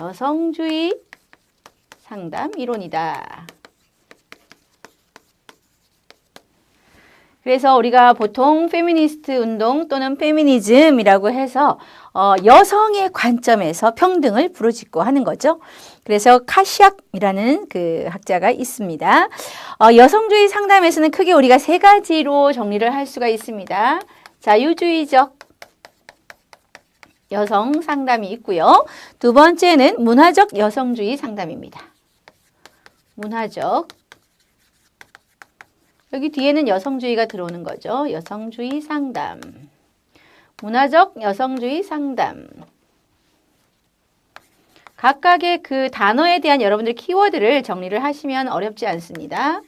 여성주의 상담 이론이다. 그래서 우리가 보통 페미니스트 운동 또는 페미니즘이라고 해서 어, 여성의 관점에서 평등을 부르짖고 하는 거죠. 그래서 카시악이라는 그 학자가 있습니다. 어, 여성주의 상담에서는 크게 우리가 세 가지로 정리를 할 수가 있습니다. 자유주의적 여성 상담이 있고요. 두 번째는 문화적 여성주의 상담입니다. 문화적 여기 뒤에는 여성주의가 들어오는 거죠. 여성주의 상담. 문화적 여성주의 상담. 각각의 그 단어에 대한 여러분들 키워드를 정리를 하시면 어렵지 않습니다.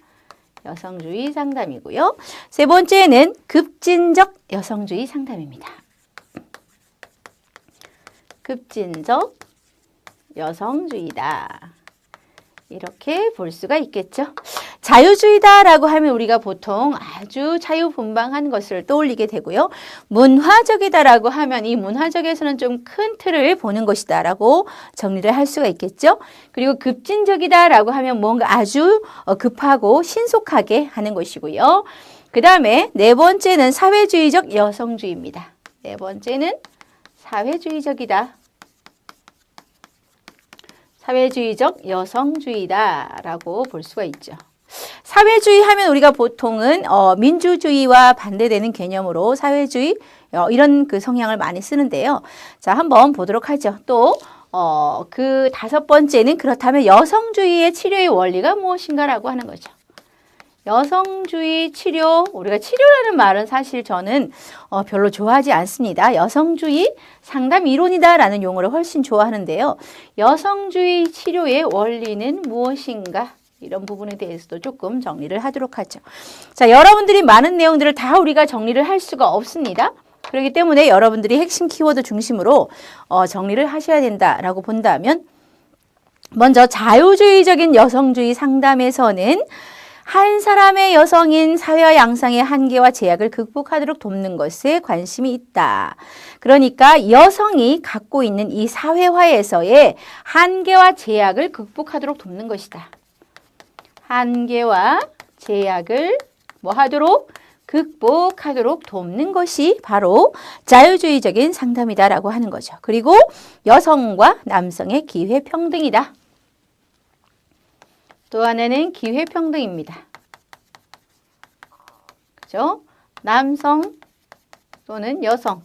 여성주의 상담이고요. 세 번째는 급진적 여성주의 상담입니다. 급진적 여성주의다. 이렇게 볼 수가 있겠죠. 자유주의다라고 하면 우리가 보통 아주 자유분방한 것을 떠올리게 되고요. 문화적이다라고 하면 이 문화적에서는 좀 큰 틀을 보는 것이다라고 정리를 할 수가 있겠죠. 그리고 급진적이다라고 하면 뭔가 아주 어, 급하고 신속하게 하는 것이고요. 그 다음에 네 번째는 사회주의적 여성주의입니다. 네 번째는 사회주의적이다. 사회주의적 여성주의다 라고 볼 수가 있죠. 사회주의 하면 우리가 보통은 어, 민주주의와 반대되는 개념으로 사회주의 어, 이런 그 성향을 많이 쓰는데요. 자, 한번 보도록 하죠. 또 어, 그 다섯 번째는 그렇다면 여성주의의 치료의 원리가 무엇인가라고 하는 거죠. 여성주의 치료, 우리가 치료라는 말은 사실 저는 어, 별로 좋아하지 않습니다. 여성주의 상담 이론이다라는 용어를 훨씬 좋아하는데요. 여성주의 치료의 원리는 무엇인가? 이런 부분에 대해서도 조금 정리를 하도록 하죠. 자, 여러분들이 많은 내용들을 다 우리가 정리를 할 수가 없습니다. 그렇기 때문에 여러분들이 핵심 키워드 중심으로 어, 정리를 하셔야 된다라고 본다면 먼저 자유주의적인 여성주의 상담에서는 한 사람의 여성인 사회와 양상의 한계와 제약을 극복하도록 돕는 것에 관심이 있다. 그러니까 여성이 갖고 있는 이 사회화에서의 한계와 제약을 극복하도록 돕는 것이다. 한계와 제약을 뭐 하도록 극복하도록 돕는 것이 바로 자유주의적인 상담이다라고 하는 거죠. 그리고 여성과 남성의 기회 평등이다. 또 하나는 기회 평등입니다. 그죠? 남성 또는 여성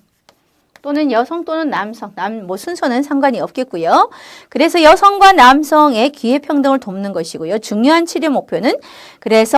또는 여성 또는 남성, 남, 뭐 순서는 상관이 없겠고요. 그래서 여성과 남성의 기회 평등을 돕는 것이고요. 중요한 치료 목표는 그래서